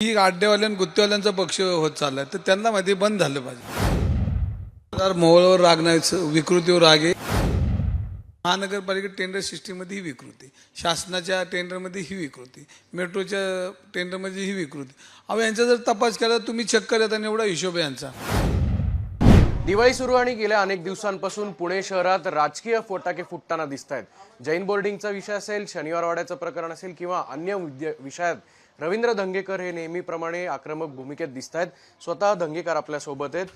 ही आड्डेवाल्या गुत्तेवाल्यांचा पक्ष होत चाललाय. तर त्यांना माहिती बंद झालं पाहिजे. मोहळवर राग नाही विकृतीवर राग आहे. महानगरपालिका टेंडर सिस्टीममध्ये ही विकृती. शासनाच्या टेंडरमध्ये ही विकृती. मेट्रोच्या टेंडरमध्ये ही विकृती. अहो यांचा जर तपास केला तर तुम्ही चक्क करता एवढा हिशोब यांचा. दिवाळी सुरू आणि गेल्या अनेक दिवसांपासून पुणे शहरात राजकीय फटाके फुटताना दिसत आहेत जैन बोर्डिंगचा विषय असेल शनिवारवाड्याचं प्रकरण असेल किंवा अन्य विषयात रवींद्र धंगेकर हे नेहमीप्रमाणे आक्रमक भूमिकेत दिसत आहेत स्वतः धंगेकर आपल्यासोबत आहेत.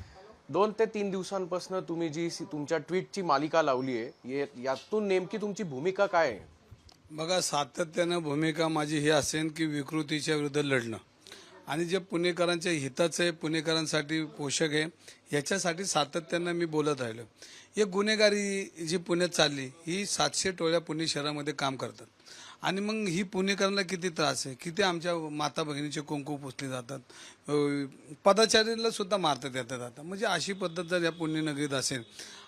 दोन ते तीन दिवसांपासून तुम्ही जी सी- तुमच्या ट्विटची मालिका लावली आहे यातून नेमकी तुमची भूमिका काय आहे? बघा सातत्यानं भूमिका माझी ही असेल की विकृतीच्या विरुद्ध लढणं. आणि जे पुणेकरांच्या हिताचं आहे पुणेकरांसाठी पोषक आहे याच्यासाठी सातत्यानं मी बोलत राहिलो. एक गुन्हेगारी जी पुण्यात चालली ही सातशे टोळ्या पुणे शहरामध्ये काम करतात. आणि मग ही पुणेकरांना किती त्रास आहे? किती आमच्या माता भगिनीचे कुंकू पुसले जातात? पदाचारीला सुद्धा मारतात येतात आता म्हणजे अशी पद्धत जर या पुण्यनगरीत असेल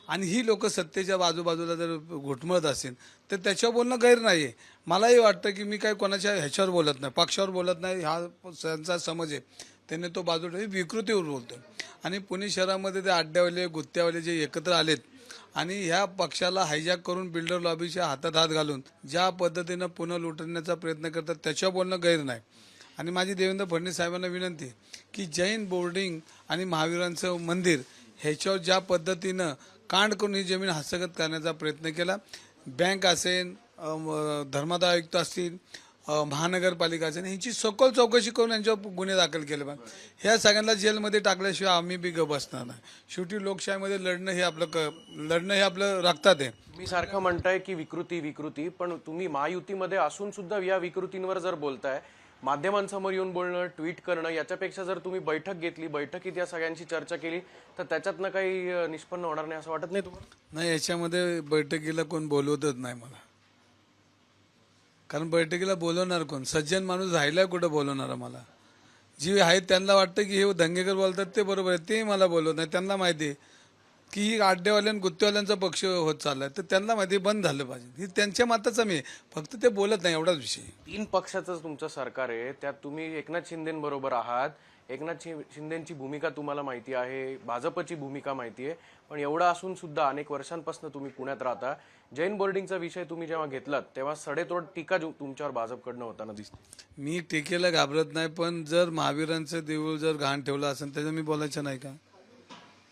आणि ही लोक सत्तेच्या बाजूबाजूला जर घुटमळत असेल तर त्याच्यावर बोलणं गैर नाही आहे मलाही वाटतं की मी काय कोणाच्या ह्याच्यावर बोलत नाही पक्षावर बोलत नाही. हा त्यांचा समज आहे. त्याने तो बाजूला विकृतीवर बोलतो आणि पुणे शहरामध्ये ते आड्यावाले गुत्त्यावाले जे एकत्र आलेत आणि ह्या पक्षाला हायजॅक करून बिल्डर लॉबीच्या हातात हात घालून ज्या पद्धतीनं पुन्हा लुटण्याचा प्रयत्न करतात त्याच्यावर बोलणं गैर नाही. आणि माझी देवेंद्र फडणवीस साहेबांना विनंती की जैन बोर्डिंग आणि महावीरांचं मंदिर ह्याच्यावर ज्या पद्धतीनं कांड करून ही जमीन हस्तगत करण्याचा प्रयत्न केला. बँक असेल धर्मादाय आयुक्त असतील अ, महानगरपालिका असेल ह्यांची सखोल चौकशी करून यांच्यावर गुन्हे दाखल केले पाहिजे ह्या सगळ्यांना जेलमध्ये टाकल्याशिवाय आम्ही बी ग बसणार नाही. शेवटी लोकशाहीमध्ये लढणं हे आपलं क लढणं हे आपलं रक्तात आहे. मी सारखं म्हणताय की विकृती विकृती पण तुम्ही महायुतीमध्ये असून सुद्धा या विकृतींवर जर बोलताय माध्यमांसमोर येऊन बोलणं ट्विट करणं याच्यापेक्षा जर तुम्ही बैठक घेतली बैठकीत या सगळ्यांची चर्चा केली तर त्याच्यातनं काही निष्पन्न होणार नाही असं वाटत नाही तुम्हाला? नाही याच्यामध्ये बैठकीला कोण बोलवतच नाही मला. कारण बैठकीला बोलवणार कोण? सज्जन माणूस राहिला कुठं बोलवणार मला जी आहेत त्यांना वाटतं की हे दंगेकर बोलतात ते बरोबर आहे ते मला बोलवत नाही. त्यांना माहिती आहे की ही आड्डेवाल्या आणि गुत्तेवाल्यांचा पक्ष होत चाललाय. तर त्यांना माहिती आहे, बंद झालं पाहिजे. ही त्यांच्या मताचा मी फक्त ते बोलत नाही एवढाच विषय. तीन पक्षाचं तुमचं सरकार आहे. त्यात तुम्ही एकनाथ शिंदेबरोबर आहात. एकनाथ शिंदेची भूमिका तुम्हाला माहिती आहे. भाजपची भूमिका माहिती आहे. पण एवढं असून सुद्धा अनेक वर्षांपासून तुम्ही पुण्यात राहता. जैन बोर्डिंगचा विषय तुम्ही जेव्हा घेतलात तेव्हा सडेतोड टीका जो- तुमच्यावर भाजपकडनं होताना दिसते. मी टीकेला घाबरत नाही पण जर महावीरांचं देऊळ जर घाण ठेवलं असेल त्याचं मी बोलायचं नाही का?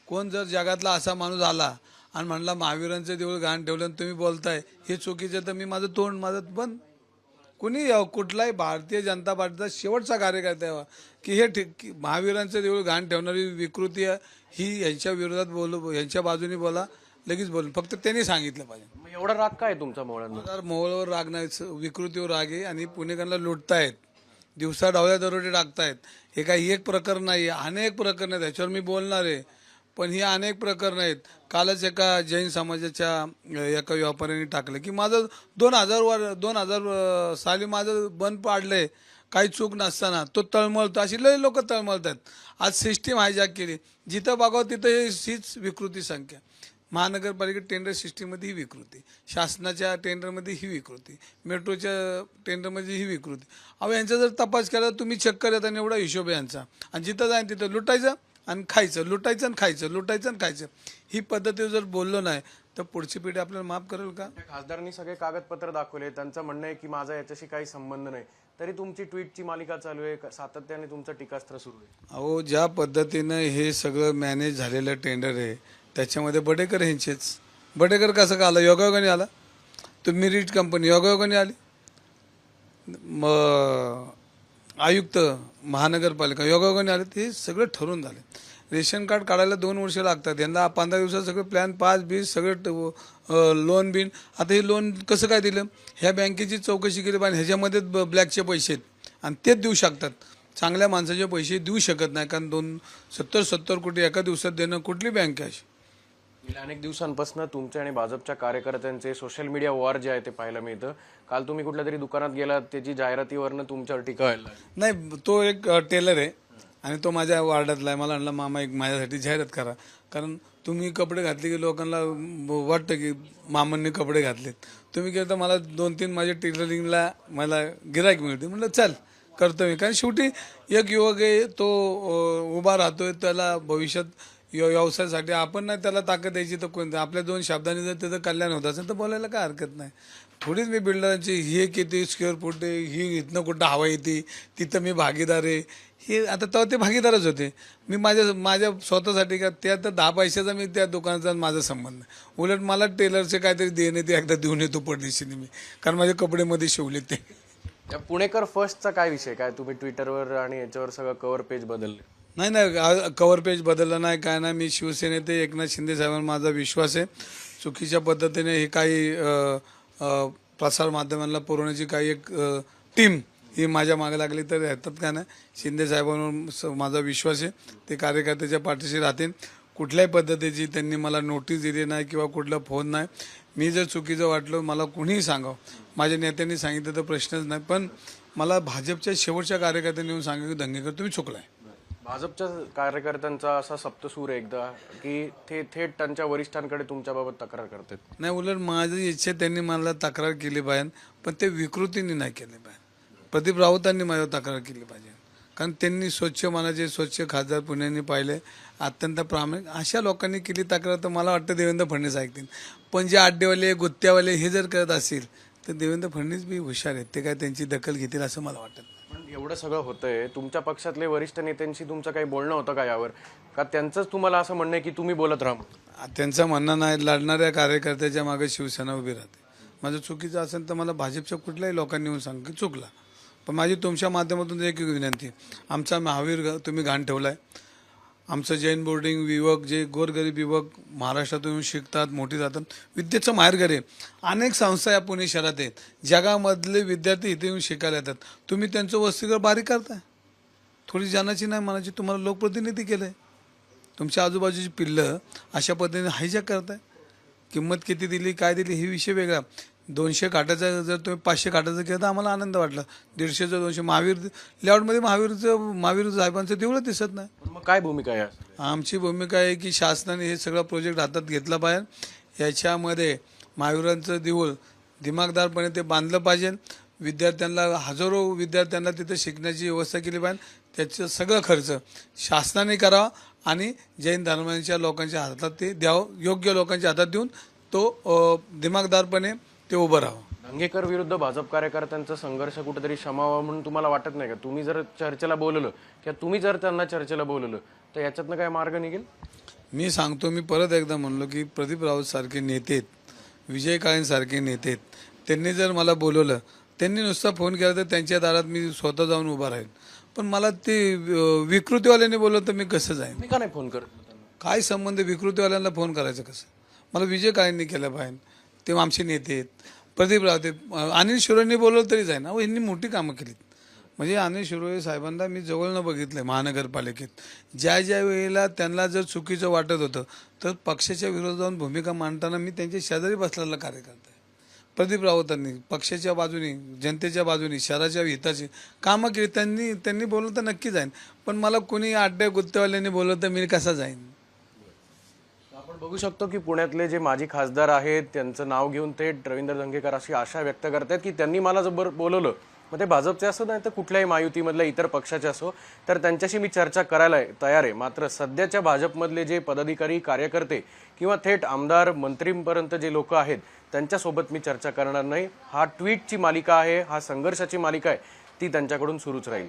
कोण जर जगातला असा माणूस आला आणि म्हणला महावीरांचं देऊळ घाण ठेवलं आणि तुम्ही बोलताय हे चुकीचं तर मी माझं तोंड माझं बंद कुणी यावं, कुठलाही भारतीय जनता पार्टीचा शेवटचा कार्यकर्ता यावा की हे ठीक की महावीरांचं देऊळ घाण ठेवणारी विकृती आहे, ही यांच्या विरोधात बोलू यांच्या बाजूने बोला लगेच बोलून. फक्त त्यांनी सांगितलं पाहिजे. एवढा राग काय तुमचा मोहळांना तर मोहळावर राग नाही विकृतीवर राग आहे आणि पुणेकरांना लुटतायत. दिवसा डावल्या दरोडे टाकतायत. हे काही एक प्रकरण नाही अनेक प्रकरण आहेत. त्याच्यावर मी बोलणार आहे. पण ही अनेक प्रकरण आहेत. कालच एका जैन समाजाच्या एका व्यापाऱ्याने टाकलं की माझं दोन हजार वर दोन हजार साली माझं बंद पाडलंय. काही चूक नसताना. तो तळमळतो. अशी लय लोक तळमळतात. आज सिस्टीम हायजॅक केली. जिथं बघावं तिथं हीच विकृती संख्या. महानगरपालिका टेंडर सिस्टीममध्ये ही विकृती. शासनाच्या टेंडरमध्ये ही विकृती. मेट्रोच्या टेंडरमध्ये ही विकृती. अहो यांचा जर तपास केला तर तुम्ही चक्क आणि एवढा हिशोब आहे यांचा. आणि जिथं जाईन तिथं लुटायचं. आणि खायचं लुटायचं आणि खायचं लुटायचं आणि खायचं. ही पद्धती जर बोललो नाही तर पुढची पिढी आपल्याला माफ करेल का? खासदारांनी सगळे कागदपत्र दाखवले त्यांचं म्हणणं आहे की माझा याच्याशी काही संबंध नाही. तरी तुमची ट्विटची मालिका चालू आहे क- सातत्याने तुमचं टीकास्त्र सुरू आहे. अहो ज्या पद्धतीनं हे सगळं मॅनेज झालेलं टेंडर आहे त्याच्यामध्ये बडेकर यांचेच. बडेकर कसं का आला? योगायोगाने आला? तो मिरिट कंपनी योगायोगाने आली? मग आयुक्त महानगरपालिका योगायोगाने आले ते सगळं ठरून झाले. रेशन कार्ड काढायला दोन वर्ष लागतात. यांना पंधरा दिवसात सगळे प्लॅन पाच बीस सगळं लोन बिन. आता हे लोन कसं काय दिलं? ह्या बँकेची चौकशी केली पाहिजे. ह्याच्यामध्ये ब्लॅकचे पैसे आहेत. आणि तेच देऊ शकतात. चांगल्या माणसाचे पैसे देऊ शकत नाही. कारण दोन सत्तर सत्तर कोटी एका दिवसात देणं कुठली बँक आहे? अशी गेल्या अनेक दिवसांपासून तुमच्या आणि भाजपच्या कार्यकर्त्यांचे सोशल मीडिया वॉर जे आहे ते पाहायला मिळतं. काल तुम्ही कुठल्या तरी दुकानात गेलात त्याची जाहिरातीवरनं तुमच्यावर टीका व्हायला नाही तो एक टेलर आहे आणि तो माझ्या वार्डातला आहे. मला म्हणला मामा एक माझ्यासाठी जाहिरात करा. कारण तुम्ही कपडे घातले की लोकांना वाटतं की मामांनी कपडे घातलेत. तुम्ही केलं तर मला दोन तीन माझ्या टेलरिंगला मला गिरायक मिळते. म्हटलं चल करतो मी. कारण शेवटी एक युवक आहे तो उभा राहतोय त्याला भविष्यात व्यवसायासाठी आपण नाही त्याला ताकद द्यायची तर कोण आपल्या दोन शब्दांनी जर त्याचं कल्याण होत असेल तर बोलायला काय हरकत नाही. थोडीच मी बिल्डरांची हे किती स्क्वेअर फूट आहे ही इथनं कुठं हवा येते तिथं मी भागीदार आहे. हे आता तेव्हा ते भागीदारच होते. मी माझ्या माझ्या स्वतःसाठी का त्या तर दहा पैशाचा मी त्या दुकानाचा माझा संबंध नाही. उलट मला टेलरचे काहीतरी देणे ते एकदा देऊन येतो परदेशीने मी. कारण माझे कपडेमध्ये शिवले ते. पुणेकर फर्स्टचा काय विषय? काय तुम्ही ट्विटरवर आणि याच्यावर सगळं कवर पेज बदलले? नाही नाही कवर पेज बदललं नाही काय नाही. मी शिवसेनेत एकनाथ शिंदे साहेबांवर माझा विश्वास आहे. चुकीच्या पद्धतीने हे काही प्रसारमाध्यमांना प्रसार माध्यमांना पुरवण्याची काही एक टीम ही माझ्या मागे लागली तर येतात काय नाही? शिंदे साहेबांवर माझा विश्वास आहे. ते कार्यकर्त्याच्या पाठीशी राहतील. कुठल्याही पद्धतीची त्यांनी मला नोटीस दिली नाही किंवा कुठला फोन नाही. मी जर चुकीचं वाटलं मला कुणीही सांगावं. माझ्या नेत्यांनी सांगितलं तर प्रश्नच नाही. पण मला भाजपच्या शेवटच्या कार्यकर्त्यांनी येऊन सांगितलं की दंगेकर तुम्ही चुकलाय. भाजपच्या कार्यकर्त्यांचा असा सप्तसूर आहे एकदा की ते थेट त्यांच्या वरिष्ठांकडे तुमच्याबाबत तक्रार करतात. नाही उलट माझी इच्छा त्यांनी मला तक्रार केली पाहिजे पण ते विकृतीने नाही केले पाहिजे प्रदीप राऊतांनी माझ्यावर तक्रार केली पाहिजे. कारण त्यांनी स्वच्छ मनाचे स्वच्छ खासदार पुण्याने पाहिले अत्यंत प्रामाणिक. अशा लोकांनी केली तक्रार तर मला वाटतं देवेंद्र फडणवीस ऐकतील. पण जे आड्डेवाले गुत्त्यावाले हे जर करत असतील तर देवेंद्र फडणवीस बी हुशार आहेत. ते काय त्यांची दखल घेतील असं मला वाटत नाही. पण एवढं सगळं होतंय तुमच्या पक्षातले वरिष्ठ नेत्यांशी तुमचं काही बोलणं होतं का यावर? का त्यांचंच तुम्हाला असं म्हणणं आहे की तुम्ही बोलत राहा त्यांचं म्हणणं नाही लढणाऱ्या कार्यकर्त्याच्या मागे शिवसेना उभी राहते. माझं चुकीचं असेल तर मला भाजपच्या कुठल्याही लोकांनी येऊन सांग की चुकला. पण माझी तुमच्या माध्यमातून एक विनंती आमचा महावीर ग- तुम्ही घाण ठेवला आहे आमचं जैन बोर्डिंग विवक जे गोरगरीब युवक महाराष्ट्रातून येऊन शिकतात मोठी जातात. विद्येचं माहेरघर आहे अनेक संस्था या पुणे शहरात आहेत. जगामधले विद्यार्थी इथे येऊन शिकायला येतात. तुम्ही त्यांचं वस्तीकर बारीक करताय. थोडी जानाची नाही मनाची तुम्हाला लोकप्रतिनिधी केलं आहे तुमच्या आजूबाजूची पिल्लं अशा पद्धतीने हायजॅक करताय. किंमत किती दिली काय दिली हे विषय वेगळा. दोनशे काटाचा जर तुम्ही पाचशे काटाचं केलं तर आम्हाला आनंद वाटला. दीडशेचं दोनशे. महावीर लेआउटमध्ये महावीरचं महावीर साहेबांचं देवळं दिसत नाही. मग काय भूमिका आहे? आमची भूमिका आहे की शासनाने हे सगळं प्रोजेक्ट हातात घेतला पाहिजे याच्यामध्ये महावीरांचं देऊळ दिमागदारपणे ते बांधलं पाहिजे. विद्यार्थ्यांना हजारो विद्यार्थ्यांना तिथे शिकण्याची व्यवस्था केली पाहिजे. त्याचं सगळं खर्च शासनाने करावा आणि जैन धर्मांच्या लोकांच्या हातात ते द्यावं. योग्य लोकांच्या हातात देऊन तो दिमागदारपणे ते उभं राहावं. दंगेकर विरुद्ध भाजप कार्यकर्त्यांचा संघर्ष कुठेतरी क्षमावा म्हणून तुम्हाला वाटत नाही का? तुम्ही जर चर्चेला बोलवलं किंवा तुम्ही जर त्यांना चर्चेला बोलवलं तर याच्यातनं काय मार्ग निघेल? मी सांगतो मी परत एकदा म्हणलो की प्रदीप राऊत सारखे नेते विजय काळेंसारखे नेते. त्यांनी जर मला बोलवलं त्यांनी नुसता फोन केला तर त्यांच्या दारात मी स्वतः जाऊन उभा राहील. पण मला ते विकृतीवाल्याने बोलवलं तर मी कसं जाईन? मी का नाही फोन करत? त्यांना? काय संबंध? विकृतीवाल्यांना फोन करायचं कसं? मला विजय काळेंनी केलं पाहिजे ते आमचे नेते आहेत. प्रदीप रावते. अनिल शिरोनी बोलवलं तरी जाईन अहो यांनी मोठी कामं केलीत. म्हणजे अनिल शिरोळे साहेबांना मी जवळनं बघितलं महानगरपालिकेत. ज्या ज्या वेळेला त्यांना जर चुकीचं वाटत होतं तर पक्षाच्या विरोधात भूमिका मांडताना मी त्यांच्या शेजारी बसलेला कार्यकर्ता आहे. प्रदीप राऊतांनी पक्षाच्या बाजूनी जनतेच्या बाजूनी शहराच्या हिताची कामं केली. त्यांनी त्यांनी बोललं तर नक्की जाईन. पण मला कोणी आड्या गुत्तेवाल्यांनी बोललं तर मी कसा जाईन? बघू शकतो की पुण्यातले जे माजी खासदार आहेत त्यांचं नाव घेऊन ते रवींद्र धंगेकर अशी आशा व्यक्त करतात की त्यांनी मला जर बोलवलं. मग ते भाजपचे असो नाही तर कुठल्याही महायुतीमधल्या इतर पक्षाचे असो तर त्यांच्याशी मी चर्चा करायला तयार आहे. मात्र सध्याच्या भाजपमधले जे पदाधिकारी कार्यकर्ते किंवा थेट आमदार मंत्रीपर्यंत जे लोक आहेत त्यांच्यासोबत मी चर्चा करणार नाही. हा ट्विटची मालिका आहे हा संघर्षाची मालिका आहे ती त्यांच्याकडून सुरूच राहील.